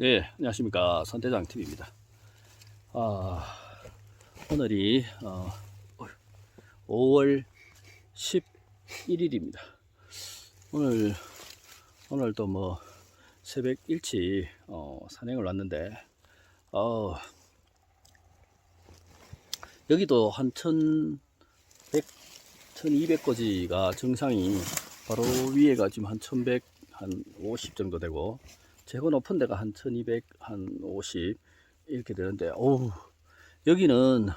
네, 안녕하십니까. 선대장 TV입니다. 아, 오늘이, 어, 5월 11일입니다. 오늘, 오늘 또 뭐, 새벽 일찍, 어, 산행을 왔는데, 어, 여기도 한 1100, 1200거지가 정상이 바로 위에가 지금 한 1100, 한 50 정도 되고, 제거 높은 데가 한 1200, 한 50 이렇게 되는데, 어우, 여기는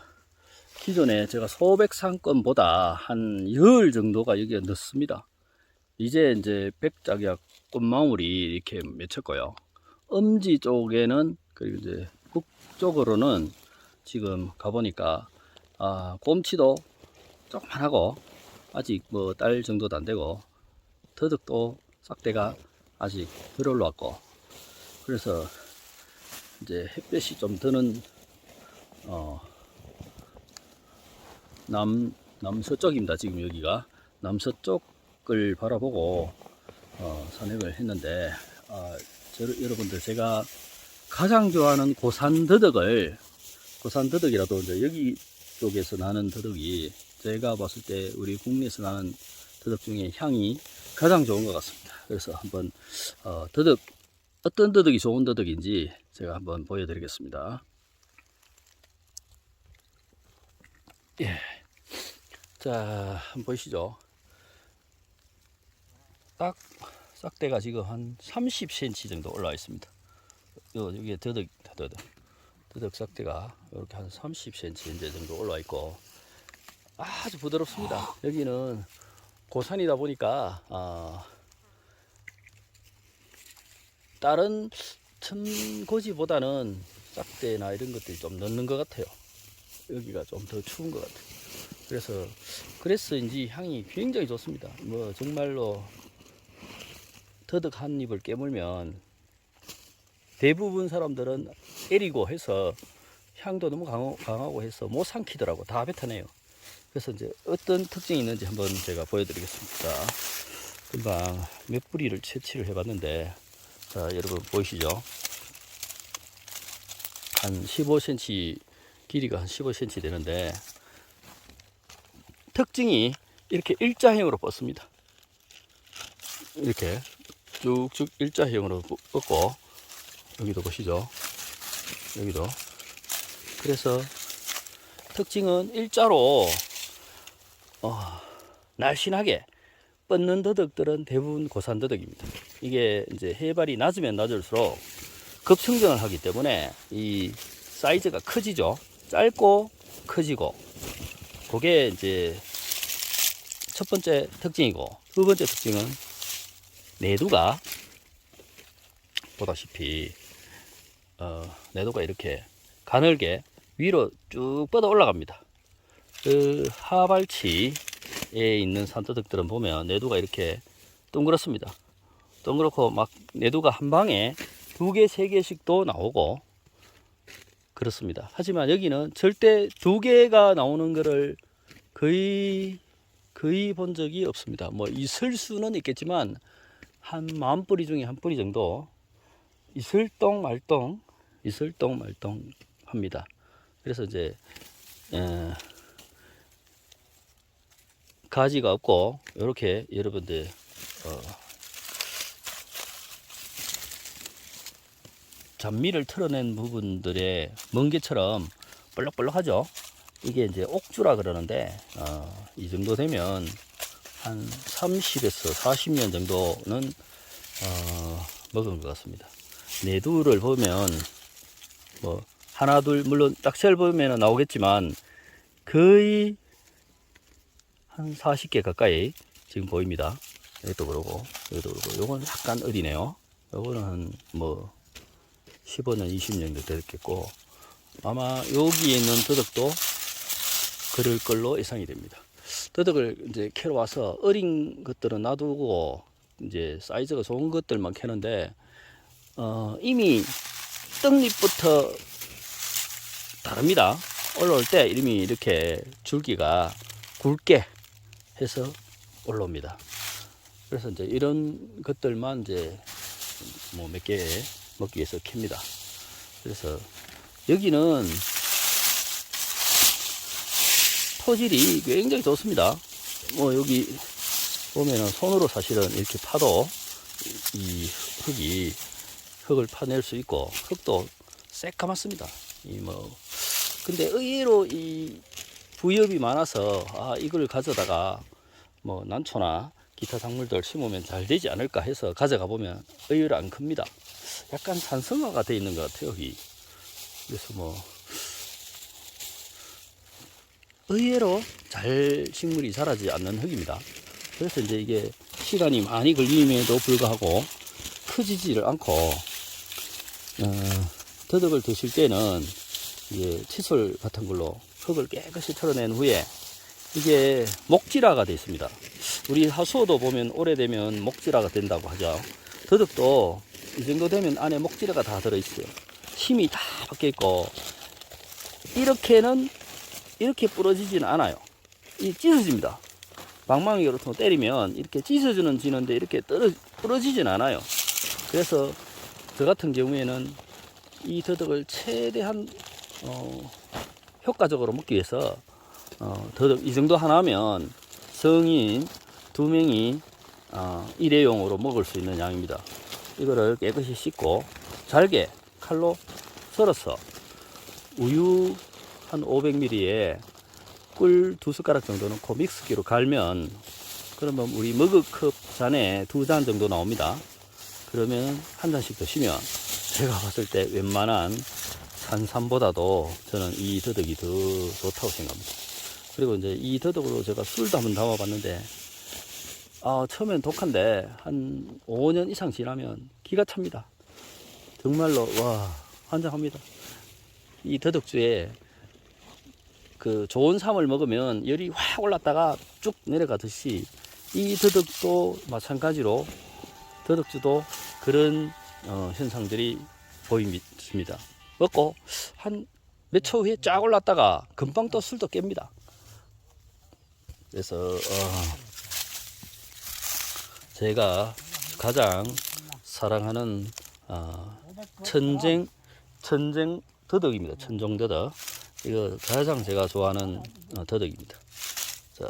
기존에 제가 소백 상권보다 한 열 정도가 여기에 넣습니다. 이제 이제 백작약 꽃망울이 이렇게 맺혔고요. 엄지 쪽에는 그리고 이제 북쪽으로는 지금 가보니까 아, 꼼치도 조금만 하고 아직 뭐 딸 정도도 안 되고 더덕도 싹대가 아직 덜 올라왔고 그래서 이제 햇볕이 좀 드는 어, 남 남서쪽입니다. 지금 여기가 남서쪽을 바라보고 어, 산행을 했는데 아, 저, 여러분들 제가 가장 좋아하는 고산 더덕을 고산 더덕이라도 이제 여기 쪽에서 나는 더덕이 제가 봤을 때 우리 국내에서 나는 더덕 중에 향이 가장 좋은 것 같습니다. 그래서 한번 어, 더덕 어떤 더덕이 좋은 더덕인지 제가 한번 보여드리겠습니다. 예. 자, 한번 보시죠. 딱, 싹대가 지금 한 30cm 정도 올라와 있습니다. 요, 여기에 더덕, 더덕, 더덕 싹대가 이렇게 한 30cm 이제 정도 올라와 있고, 아주 부드럽습니다. 여기는 고산이다 보니까, 아, 다른 천고지보다는 싹대나 이런 것들이 좀 넣는 것 같아요. 여기가 좀 더 추운 것 같아요. 그래서 그래서인지 향이 굉장히 좋습니다. 뭐 정말로 더덕 한 입을 깨물면 대부분 사람들은 애리고 해서 향도 너무 강하- 강하고 해서 못 삼키더라고 다 뱉어내요. 그래서 이제 어떤 특징이 있는지 한번 제가 보여드리겠습니다. 금방 몇 뿌리를 채취를 해봤는데 자 여러분 보이시죠? 한 15cm 길이가 한 15cm 되는데 특징이 이렇게 일자형으로 뻗습니다. 이렇게 쭉쭉 일자형으로 뻗고 여기도 보시죠. 여기도 그래서 특징은 일자로 어, 날씬하게 뻗는 더덕들은 대부분 고산 더덕입니다. 이게 이제 해발이 낮으면 낮을수록 급성장을 하기 때문에 이 사이즈가 커지죠. 짧고 커지고 그게 이제 첫 번째 특징이고 두 번째 특징은 내두가 보다시피 어, 내두가 이렇게 가늘게 위로 쭉 뻗어 올라갑니다. 그 하발치 에 있는 산더덕들은 보면 내두가 이렇게 동그랗습니다. 동그랗고 막 내두가 한 방에 두 개, 세 개씩도 나오고 그렇습니다. 하지만 여기는 절대 두 개가 나오는 것을 거의 거의 본 적이 없습니다. 뭐 있을 수는 있겠지만 한 만 뿌리 중에 한 뿌리 정도 있을똥 말똥 있을똥 말똥 합니다. 그래서 이제 에, 가지가 없고 이렇게 여러분들 어, 잔미를 털어낸 부분들의 멍게처럼 볼록볼록하죠. 이게 이제 옥주라 그러는데 어, 이 정도 되면 한 30에서 40년 정도는 어, 먹은 것 같습니다. 내두를 보면 뭐 하나 둘 물론 짝셀 보면 나오겠지만 거의 한 40개 가까이 지금 보입니다. 여기도 그러고 여기도 그러고 요건 약간 어리네요. 요거는 한 뭐 15년, 20년 정도 됐겠고 아마 여기에 있는 더덕도 그럴 걸로 예상이 됩니다. 더덕을 이제 캐러 와서 어린 것들은 놔두고 이제 사이즈가 좋은 것들만 캐는데 어, 이미 떡잎부터 다릅니다. 올라올 때 이미 이렇게 줄기가 굵게 해서 올라옵니다. 그래서 이제 이런 것들만 이제 뭐 몇 개 먹기 위해서 캡니다. 그래서 여기는 토질이 굉장히 좋습니다. 뭐 여기 보면은 손으로 사실은 이렇게 파도 이- 이 흙이 흙을 파낼 수 있고 흙도 새까맣습니다. 이 뭐 근데 의외로 이 부엽이 많아서 아 이걸 가져다가 뭐 난초나 기타 작물들 심으면 잘 되지 않을까 해서 가져가 보면 의외로 안 큽니다. 약간 산성화가 돼 있는 것 같아요, 여기. 그래서 뭐 의외로 잘 식물이 자라지 않는 흙입니다. 그래서 이제 이게 시간이 많이 걸림에도 불구하고 크지지를 않고 어, 더덕을 드실 때는 이게 칫솔 같은 걸로 흙을 깨끗이 털어낸 후에 이게 목질화가 되어 있습니다. 우리 하수도 보면 오래되면 목질화가 된다고 하죠. 더덕도 이 정도 되면 안에 목질화가 다 들어있어요. 힘이 다 박혀 있고 이렇게는 이렇게 부러지지는 않아요. 이 찢어집니다. 방망이 거 때리면 이렇게 찢어지는 지는데 이렇게 떨어, 부러지진 않아요. 그래서 저 같은 경우에는 이 더덕을 최대한 어, 효과적으로 먹기 위해서 어, 더덕 이 정도 하나면 성인 두 명이 어, 일회용으로 먹을 수 있는 양입니다. 이거를 깨끗이 씻고 잘게 칼로 썰어서 우유 한 500ml에 꿀 두 숟가락 정도 넣고 믹스기로 갈면 그러면 우리 머그컵 잔에 두 잔 정도 나옵니다. 그러면 한 잔씩 드시면 제가 봤을 때 웬만한 산삼보다도 저는 이 더덕이 더 좋다고 생각합니다. 그리고 이제 이 더덕으로 제가 술도 한번 담아봤는데 아, 처음엔 독한데 한 5년 이상 지나면 기가 찹니다. 정말로 와 환장합니다. 이 더덕주에 그 좋은 삶을 먹으면 열이 확 올랐다가 쭉 내려가듯이 이 더덕도 마찬가지로 더덕주도 그런 어, 현상들이 보입니다. 먹고 한 몇 초 후에 쫙 올랐다가 금방 또 술도 깹니다. 그래서 어, 제가 가장 사랑하는 어, 천쟁 천쟁 더덕입니다. 천종 더덕. 이거 가장 제가 좋아하는 어, 더덕입니다. 자,